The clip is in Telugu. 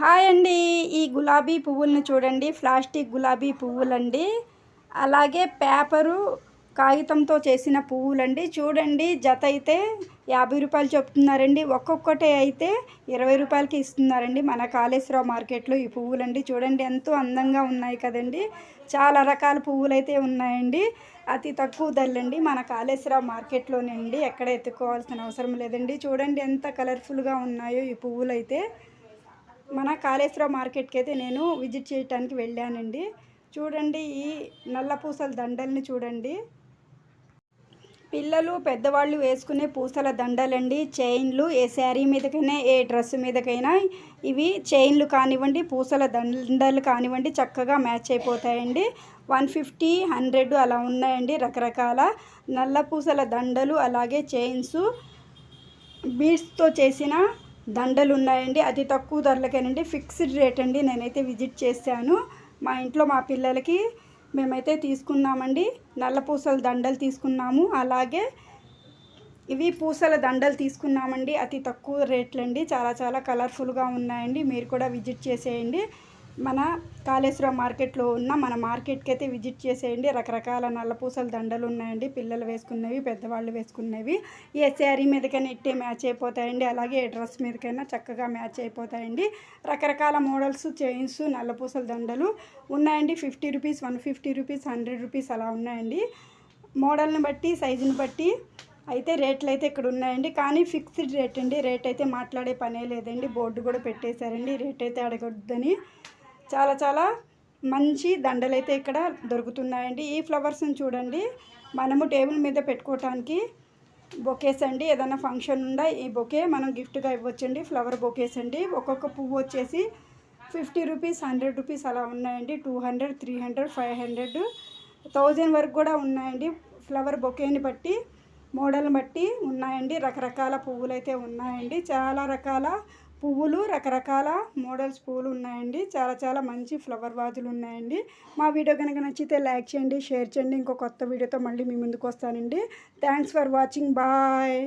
హాయ్ అండి. ఈ గులాబీ పువ్వులను చూడండి. ప్లాస్టిక్ గులాబీ పువ్వులండి. అలాగే పేపరు కాగితంతో చేసిన పువ్వులండి. చూడండి జత అయితే యాభై రూపాయలు చెప్తున్నారండి. ఒక్కొక్కటి అయితే ఇరవై రూపాయలకి ఇస్తున్నారండి. మన కాళేశ్వరరావు మార్కెట్లో ఈ పువ్వులండి. చూడండి ఎంతో అందంగా ఉన్నాయి కదండి. చాలా రకాల పువ్వులు అయితే ఉన్నాయండి. అతి తక్కువ ధరలండి. మన కాళేశ్వరరావు మార్కెట్లోనండి. ఎక్కడ ఎత్తుకోవాల్సిన అవసరం లేదండి. చూడండి ఎంత కలర్ఫుల్గా ఉన్నాయో ఈ పువ్వులు అయితే మన కాళేశ్వర మార్కెట్కి అయితే నేను విజిట్ చేయడానికి వెళ్ళానండి. చూడండి ఈ నల్ల పూసల దండల్ని చూడండి. పిల్లలు పెద్దవాళ్ళు వేసుకునే పూసల దండలండి. చైన్లు ఏ శారీ మీదకైనా ఏ డ్రెస్ మీదకైనా ఇవి చైన్లు కానివ్వండి పూసల దండలు కానివ్వండి చక్కగా మ్యాచ్ అయిపోతాయండి. వన్ ఫిఫ్టీ హండ్రెడ్ అలా ఉన్నాయండి రకరకాల నల్ల పూసల దండలు అలాగే చైన్స్ బీడ్స్తో చేసిన దండలు ఉన్నాయండి అతి తక్కువ ధరలకేనండి. ఫిక్స్డ్ రేట్ అండి. నేనైతే విజిట్ చేశాను. మా ఇంట్లో మా పిల్లలకి మేమైతే తీసుకున్నామండి. నల్ల పూసల దండలు తీసుకున్నాము. అలాగే ఇవి పూసల దండలు తీసుకున్నామండి. అతి తక్కువ రేట్లండి. చాలా చాలా కలర్ఫుల్గా ఉన్నాయండి. మీరు కూడా విజిట్ చేసేయండి. మన కాళేశ్వరం మార్కెట్లో ఉన్న మన మార్కెట్కి అయితే విజిట్ చేసేయండి. రకరకాల నల్లపూసల దండలు ఉన్నాయండి. పిల్లలు వేసుకున్నవి పెద్దవాళ్ళు వేసుకున్నవి. ఏ శారీ మీదకైనా ఇట్టే మ్యాచ్ అయిపోతాయండి. అలాగే ఏ డ్రెస్ మీదకైనా చక్కగా మ్యాచ్ అయిపోతాయండి. రకరకాల మోడల్స్ చైన్స్ నల్లపూసల దండలు ఉన్నాయండి. Fifty rupees one fifty rupees hundred rupees అలా ఉన్నాయండి. మోడల్ని బట్టి సైజుని బట్టి అయితే రేట్లు అయితే ఇక్కడ ఉన్నాయండి. కానీ ఫిక్స్డ్ రేట్ అండి. రేట్ అయితే మాట్లాడే పనే లేదండి. బోర్డు కూడా పెట్టేశారండి. రేట్ అయితే అడగొద్దని చాలా చాలా మంచి దండలు అయితే ఇక్కడ దొరుకుతున్నాయండి. ఈ ఫ్లవర్స్ని చూడండి. మనము టేబుల్ మీద పెట్టుకోవటానికి బొకేస్ అండి. ఏదైనా ఫంక్షన్ ఉందా ఈ బొకే మనం గిఫ్ట్గా ఇవ్వచ్చండి. ఫ్లవర్ బొకేస్ అండి. ఒక్కొక్క పువ్వు వచ్చేసి ఫిఫ్టీ రూపీస్ హండ్రెడ్ రూపీస్ అలా ఉన్నాయండి. Two hundred three hundred five hundred thousand వరకు కూడా ఉన్నాయండి. ఫ్లవర్ బొకేని బట్టి మోడల్ని బట్టి ఉన్నాయండి. రకరకాల పువ్వులు అయితే ఉన్నాయండి. చాలా రకాల పువ్వులు రకరకాల మోడల్స్ పువ్వులు ఉన్నాయండి. చాలా చాలా మంచి ఫ్లవర్ వాజులు ఉన్నాయండి. మా వీడియో కనుక నచ్చితే లైక్ చేయండి షేర్ చేయండి. ఇంకో కొత్త వీడియోతో మళ్ళీ మీ ముందుకు వస్తానండి. Thanks for watching. బాయ్.